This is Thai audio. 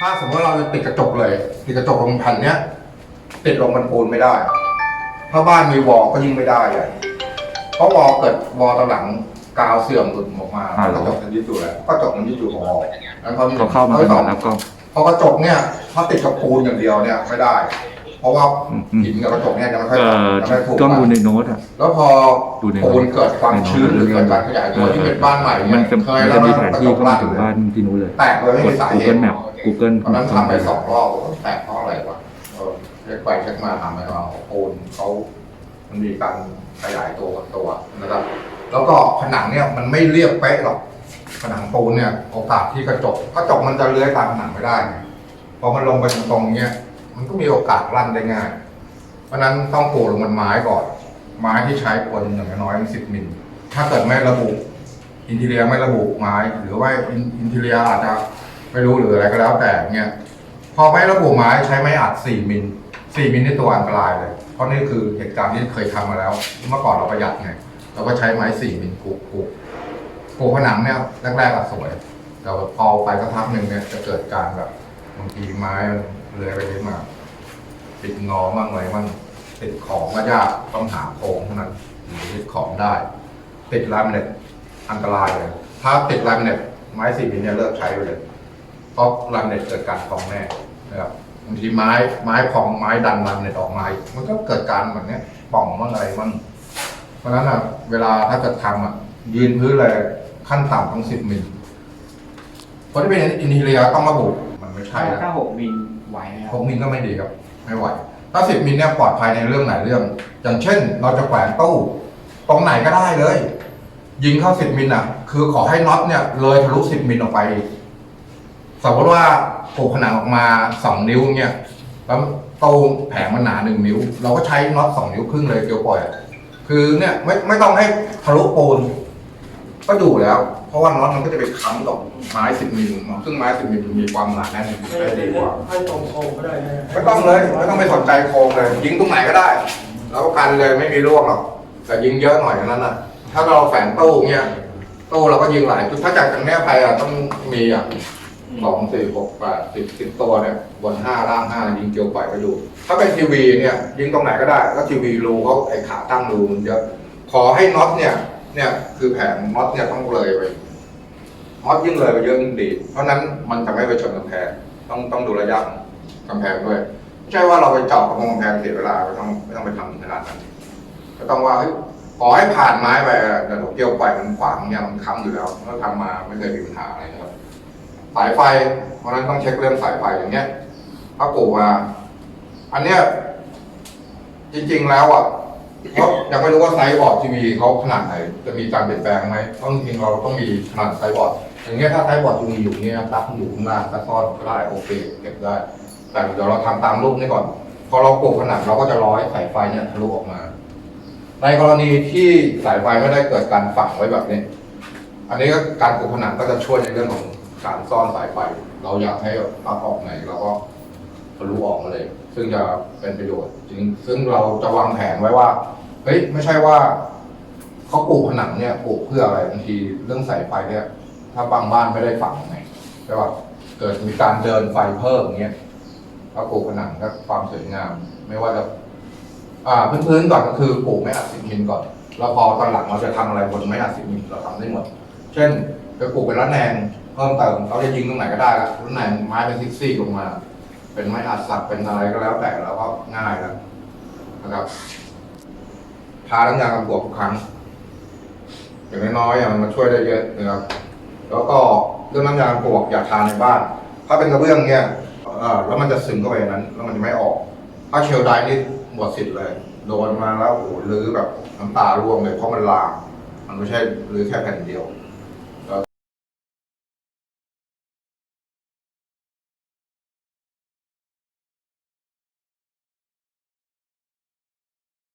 ถ้าสมมติว่าเราจะติดกระจกเลยติดกระจกลงแผ่นเนี้ยติดลงบนปูนไม่ได้ ถ้าบ้านมีวอลก็ยิ่งไม่ได้เลยเพราะวอลเกิดวอลตอนหลังกาวเสื่อมหลุดออกมาอ่ากระจกมันยึดอยู่แล้วกระจกมันยึดอยู่ของวอลนั้นเขาเขาเข้ามาข้อที่ก่สออนงแล้วก็พอกระจกเนี่ยถ้าติดกับปูนอย่างเดียวเนี่ยไม่ได้ เพราะว่าอืมอืมหินกับกระจกเนี่ยยังไม่ค่อยเอ่อยังไม่ถูกต้องกันดูในโน้ตอะ แล้วพอดูในปูนเกิดความชื้นหรือเกิดการขยายตัวที่เป็นบ้านใหม่มัเนี่นยจะเคยมันแล้จะวมีนะแผนกระจที่กเข้ามาบ้านถึงบ้านที่นู้นเลยแตกเลยไม่กมีดสาเหตุ Google Map Google ตอนนั้นทำไปสองรอบแตกเพราะอะไรวะเออเช็คไปเช็คมาทำไปเอาปูนเขามันมีการขยายตัวตัวนะครับ แล้วก็ผนังเนี่ยมันไม่เรียบเป๊ะหรอก ผนังปูนเนี่ยโอกาสที่กระจกกระจกมันจะเลื้อยตามผนังไม่ได้ไงพอมันลงไปตรงๆเนี่ย มันก็มีโอกาสลั่นได้ง่าย เพราะนั้นต้องปูลงบนไม้ก่อน ไม้ที่ใช้ควรอย่างน้อยสิบมิล ถ้าเกิดไม่ระบุ อินทีเรียไม่ระบุไม้ หรือว่าอินทีเรียอาจจะไม่รู้หรืออะไรก็แล้วแต่เนี่ยพอไม่ระบุไม้ใช้ไม้อัดสี่มิลสี่มิลนี่ตัวอันตรายเลย เพราะนี่คือเหตุการณ์ที่เคยทำมาแล้ว เมื่อก่อนเราประหยัดไงเราก็ใช้ไม้สี่มิลกูกูกูผนังเนี่ยแรกๆอะสวย แต่พอไปสักพักหนึ่งเนี่ยจะเกิดการแบบ บางทีไม้เลื้อยไปเลื้อยมาติดงอมั่งอะไรมั่งติดของก็ยากต้องหาโครงเท่านั้นหรือติดของได้ ติดลามเน็ตอันตรายเลย ถ้าติดลามเน็ตไม้สี่มิลเนี่ยเลิกใช้ไปเลยเพราะลามเน็ตเกิดการพองแน่นะครับบางทีไม้ไม้พองไม้ดันลามเน็ตออกมามันก็เกิดการแบบนี้ป่องมั่งอะไรมั่งเพราะฉะนั้นอะเวลาถ้าเกิดทำอะยืนพื้นเลยขั้นต่ำต้องสิบมิลคนที่เป็นอินทีเรียต้องระบุ ใช่ถ้านะถ้าหกมิลไหวไหมคหรับกมิลก็ไม่ดีครับ ไม่ไหว ถ้าสิบมิลเนี่ยปลอดภัยในเรื่องไหนเรื่อง อย่างเช่น เราจะแขวนตู้ตรงไหนก็ได้เลย ยิงเข้าสิบมิลอะ คือขอให้น็อตเนี่ยเลยทะลุสิบมิลออกไปอีกสมมติว่าปลูกผนังออกมาสองนิ้วเนี่ยแล้วตู้แผงมันหนาหนึ่งนิ้ว เราก็ใช้น็อตสองนิ้วครึ่งเลยเกียวปล่อยอะคือเนี่ยไม่ไม่ต้องให้ทะลุปูน ก็อยู่แล้ว เพราะว่าน็อตมันก็จะไปค้ำกับไม้สิบมิลซึ่งไม้สิบมิลมันมีความหนาแน่นได้ดีกว่าให้ตรงโครงก็ได้นะไม่ต้องเลยไม่ต้องไปสนใจโครงเลย ยิงตรงไหนก็ได้ แล้วประกันเลยไม่มีร่วงหรอกแต่ยิงเยอะหน่อยเท่านั้นน่ะ ถ้าเราแฝงตู้เงี้ยตู้เราก็ยิงหลายจุดถ้าจากตรงเนี้ยไปอะต้องมีอะสองสี่หกแปดสิบสิบตัวเนี่ยบนห้าล่างห้ายิงเกลียวปล่อยไปดู ถ้าเป็นทีวีเนี่ยยิงตรงไหนก็ได้ ก็ทีวีรูเขาไอ้ขาตั้งรูมันเยอะขอให้น็อตเนี่ย เนี่ยคือแผงน็อตเนี่ยต้องเลยไปน็อตยิ่งเลยไปเยอะยิ่งดี เพราะนั้นมันจะไม่ไปชนกำแพงต้องต้องดูระยะกำแพงด้วยไม่ใช่ว่าเราไปเจาะกระพงกำแพงเสียเวลาไม่ต้องไม่ต้องไปทำขนาดนั้นก็ต้องว่าขอให้ผ่านไม้ไปอะเดี๋ยวเกี่ยวไปมันขวางเนี่ยมันค้ำอยู่แล้วแล้วทำมาไม่เคยมีปัญหาอะไรนะครับ สายไฟ เพราะนั้นต้องเช็คเรื่องสายไฟอย่างเงี้ยถ้าปลูกมาอันเนี้ยจริง ๆ แล้วอะ เพราะยังไม่รู้ว่าไซส์บอร์ดทีวีเขาขนาดไหน จะมีการเปลี่ยนแปลงไหมต้องจริงเราต้องมีขนาดไซส์บอร์ดอย่างเงี้ยถ้าไซส์บอร์ดทีวีอยู่เนี่ยปลั๊กอยู่ข้างล่างก็ซ่อนก็ได้โอเคเก็บได้ แต่เดี๋ยวเราทำตามรูปนี้ก่อน พอเราปลูกผนังเราก็จะร้อยสายไฟเนี่ยทะลุออกมา ในกรณีที่สายไฟไม่ได้เกิดการฝังไว้แบบนี้ อันนี้ก็การปลูกผนังก็จะช่วยในเรื่องของการซ่อนสายไฟ เราอยากให้ปลั๊กออกไหนเราก็ทะลุออกมาเลย ซึ่งจะเป็นประโยชน์จริงซึ่งเราจะวางแผนไว้ว่าเฮ้ยไม่ใช่ว่าเขาปลูกผนังเนี่ยปลูกเพื่ออะไรบางทีเรื่องสายไฟเนี่ย ถ้าบางบ้านไม่ได้ฝังไงใช่ป่ะเกิดมีการเดินไฟเพิ่มอย่างเงี้ยถ้าปลูกผนังก็ความสวยงาม ไม่ว่าจะ อ่าพื้นๆก่อนก็คือปลูกไม่อัดสิบมิลก่อนแล้วพอตอนหลังเราจะทำอะไรบนไม่อัดสิบมิลเราทำได้หมด เช่นไปปลูกเป็นระแนงเพิ่มเติมเราจะยิงตรงไหนก็ได้ละระแนงไม้เป็นซิกซี่ลงมา เป็นไม้อัดสักเป็นอะไรก็แล้วแต่แล้วก็ง่ายแล้วนะครับทาน้ำยากันบวกทุกครั้งอย่างน้อยๆมันมาช่วยได้เยอะนะครับ แล้วก็เรื่องน้ำยาปลวกอย่าทานในบ้าน ถ้าเป็นกระเบื้องเนี่ยแล้วมันจะซึมเข้าไปนั้น แล้วมันจะไม่ออก ถ้าเชลไดนี่หมดสิทธิ์เลย โดนมาแล้วโอ้โหลื้อแบบน้ำตาร่วงเลยเพราะมันลามมันไม่ใช่ลื้อแค่แผ่นเดียว